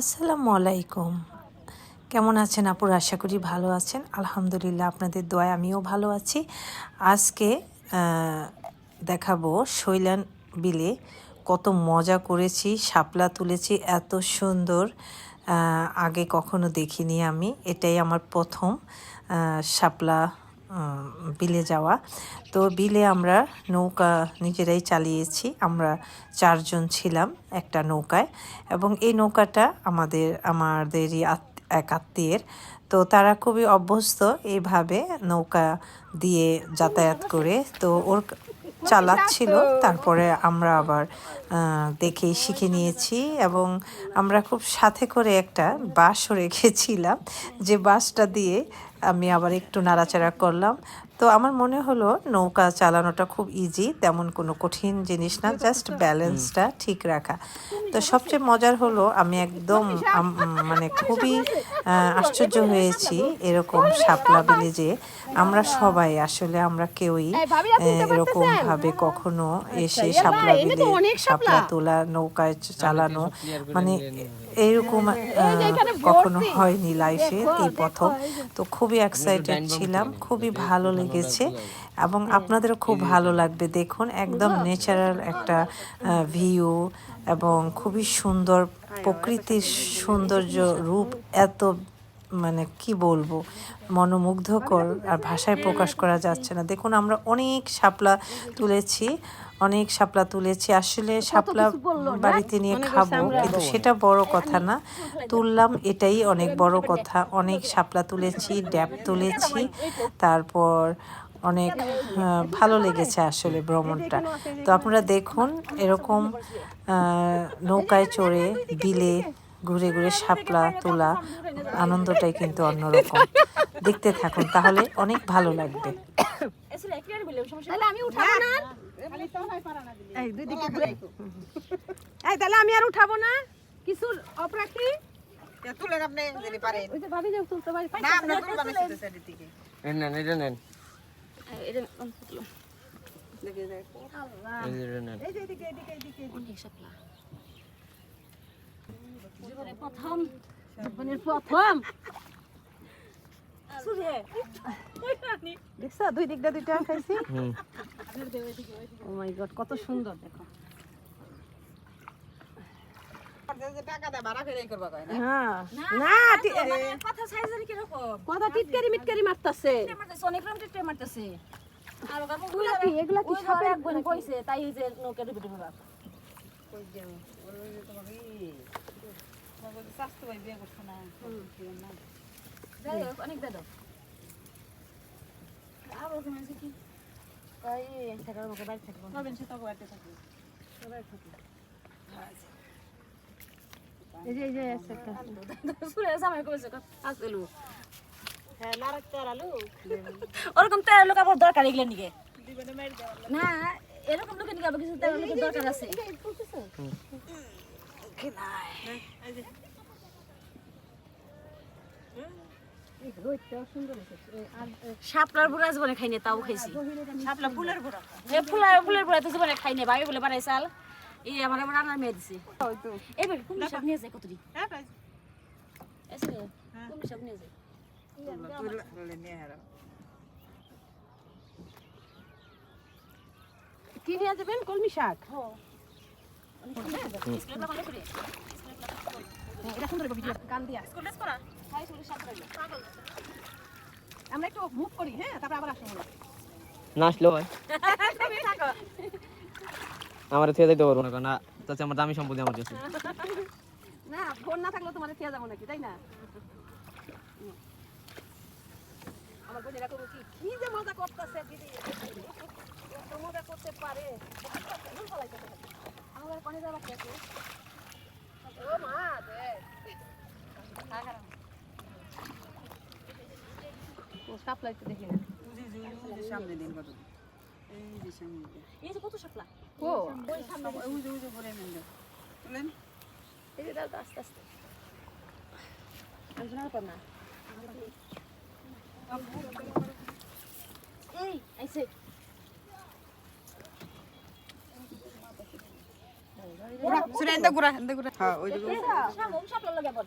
আসসালামু আলাইকুম। কেমন আছেন আপুর? আশা করি ভালো আছেন। আলহামদুলিল্লাহ, আপনাদের দোয়ায় আমিও ভালো আছি। আজকে দেখাবো শৈলান বিলে কত মজা করেছি, শাপলা তুলেছি, এত সুন্দর। আগে কখনো দেখিনি আমি। এটাই আমার প্রথম শাপলা বিলে যাওয়া। তো বিলে আমরা নৌকা নিজেরাই চালিয়েছি। আমরা চারজন ছিলাম একটা নৌকায় এবং এই নৌকাটা আমাদের, আমাদেরই এক আত্মীয়ের। তো তারা খুবই অভ্যস্ত এইভাবে নৌকা দিয়ে যাতায়াত করে। তো ওর চালাচ্ছিল, তারপরে আমরা আবার দেখেই শিখে নিয়েছি এবং আমরা খুব সাথে করে একটা বাসও রেখেছিলাম যে বাসটা দিয়ে আমি আবার একটু নাড়াচাড়া করলাম। তো আমার মনে হলো নৌকা চালানোটা খুব ইজি তেমন কোনো কঠিন জিনিস না জাস্ট ব্যালেন্সটা ঠিক রাখা। তো সবচেয়ে মজার হলো আমি একদম মানে খুবই আশ্চর্য হয়েছি এরকম শাপলা বিলে যে আমরা সবাই আসলে আমরা কেউই এরকম ভাবে কখনো এসে শাপলা বিলে শাপলা। তোলা নৌকায় চালানো মানে এইরকম আহ, কখনো হয়নি লাইফে এই প্রথম। তো খুবই এক্সাইটেড ছিলাম খুবই ভালো লেগেছে এবং আপনাদেরও খুব ভালো লাগবে দেখুন একদম ন্যাচারাল একটা ভিউ এবং খুবই সুন্দর প্রকৃতির সৌন্দর্য রূপ এত মানে কি বলব মনোমুগ্ধকর আর ভাষায় প্রকাশ করা যাচ্ছে না। দেখুন আমরা অনেক শাপলা তুলেছি অনেক শাপলা তুলেছি। আসলে শাপলা বাড়িতে নিয়ে খাব কিন্তু সেটা বড় কথা না। তুললাম এটাই অনেক বড় কথা। অনেক শাপলা তুলেছি ড্যাব তুলেছি। তারপর অনেক ভালো লেগেছে আসলে ভ্রমণটা। তো আপনারা দেখুন এরকম নৌকায় চড়ে বিলে ঘুরে ঘুরে শাপলা তোলা আনন্দটাই কিন্তু অন্যরকম। দেখতে থাকুন তাহলে অনেক ভালো লাগবে। আমি উঠাবো না। এই দুই দিকে ঘুরে এই তাহলে আমি আর উঠাবো না? কিছু অফ রাখি তুলেন আপনি যদি পারেন। ওই যে ভাবি যে তুলতে পারি না আপনার গরু বানাইছে সাইডের দিকে। নেন নেন। এটা নেন দেখে যায় এই নেন। এই যে এদিকে এদিকে এদিকে জীবনের প্রথম জীবনের প্রথম। দেখছ দুই দিকটা দুইটা খাইছি? ও মাই গড কত সুন্দর দেখো। হ্যাঁ। না টি- কথা টিটকারি মিটকারি মারতাছে। মারতেছে এগুলা কি? কইছে তাই যে নৌকা ডুবে ডুবে বাপ। অনেক দাদা কি? তাই থাকার মুখে বাইরে থাকব নবেন সে বাড়িতে থাকবে এই যে এই যে হ্যাঁ ওরকম তেল লোক আবার দরকার এগুলো নিকে না এরকম লোকের নিকে আবার কিছু তেল লোকের দরকার আছে শাপলার বুড়া জীবনে খাইনি তাও খাইছি। শাপলা ফুলের বুড়া। এ ফুলার ফুলের বুড়া তো জীবনে খাইনি ভাবি বলে বাড়াই চাল এই আমার আবার রান্নার মেয়ে দিছে। এবার কুমড়ি শাক নিয়ে যায় কতটি পাইছি এসে কুমড়ি শাক নিয়ে যায় তুলে নিয়ে হারা কি নিয়ে যাবেন? কলমি শাক? এটা সুন্দর ভিডিও। গান দিয়া। স্কুলে করা আমরা একটু মুভ করি হ্যাঁ? তারপর আবার আসব না আসলেও হয়। আমার থেকে যাইতে পারব না না তাতে আমার দামি সম্পত্তি আমার কাছে। না ফোন না থাকলে তোমাদের খেয়ে যাব নাকি তাই না? আমার বোনেরা করব কি কি যে মজা করতেছে দিদি। এত মজা করতে পারে। যাবা খেতে ও মা সাপ্লাই তো দেখি না ওই সামনে দিন কত এই যে সামনে এই যে কত শাকলা ও ওই যে ওই যে ঘুরে নেন তুলেন। এই যে দাও আস্তে আস্তে। আমি শোনার পর না। এই আইছে। সুরে এন্দা গুড়া এন্দা গুড়া হ্যাঁ ওই যে শাপলা লাগে বল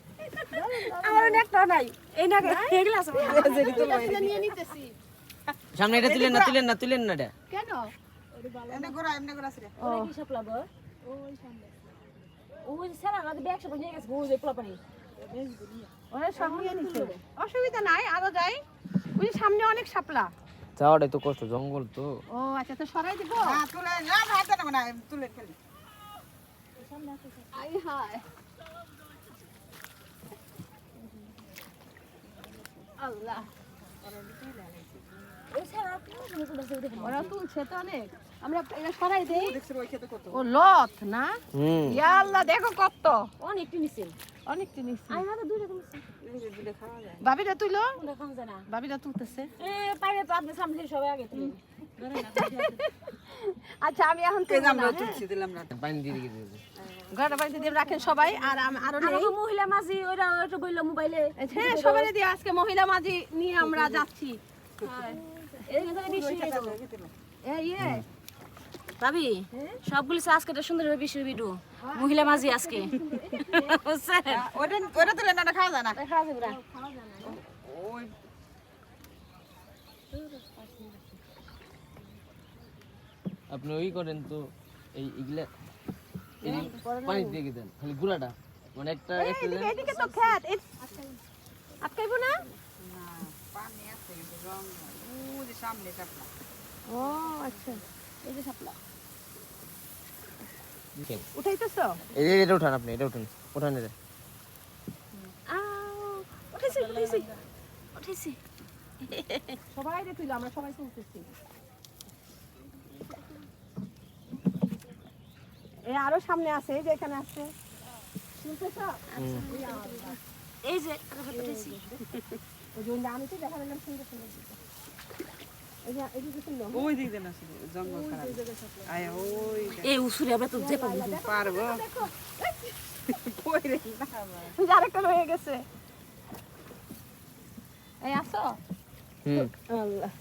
আমার একটা নাই। এই না এগুলা আছে। নিয়ে নিতেছি। সামনে এটা তুলেন না তুলেন না তুলেন না এটা। কেন? কি ওই সামনে। ওই সারা না ব্যাগ সব নিয়ে গেছে ওই ওরা অসুবিধা নাই আরও যাই। ওই সামনে অনেক শাপলা। যাওয়াটাই তো কষ্ট জঙ্গল তো। ও আচ্ছা তো সরাই দিব। না তুলে না হাতে না না তুলে ফেলি। আই হায়। বাবিরা তুইলো না। বাবিরা তুলতেছে। এ পাইলে তো আপনি সামনে সবাই আগে তুলেন আচ্ছা আমি এখন এই যে তুলবো আমরা না, তুলছি দিলাম না পানি দিয়ে দিয়ে দিয়ে ঘরে বাড়িতে দিয়ে রাখেন সবাই আর আরও নেই। মহিলা মাঝি ওইটা একটু বলল মোবাইলে। হ্যাঁ সবাই দিয়ে আজকে মহিলা মাঝি নিয়ে আমরা যাচ্ছি। এদিকে তো বেশি এই ভাবি সবগুলি আজকে একটা সুন্দর বেশি ভিডিও মহিলা মাঝি আজকে। ওটা ওটা তুলে না না খাওয়া যায় না। খাওয়া যাবে না। আপনি ওই করেন তো এই এগুলা পানি দিয়ে দেন খালি গুড়াটা। মানে একটা এদিকে তো খেত আটকাইবো না? না পানি আছে রং ওই সামনে চাপলা ও আচ্ছা। এই যে সাপলা উঠাইতেছো? এই এটা উঠান আপনি এটা উঠান উঠান এটা। উঠেছি উঠেছি। উঠেছি। সবাই রে তুইলো আমরা সবাই তুলতেছি এই আরও সামনে আছে এই যে এখানে আছে। শুনতেছো? এই যে ওই যে আমি তো দেখা গেলাম সুন্দর সুন্দর এই আসো আল্লাহ।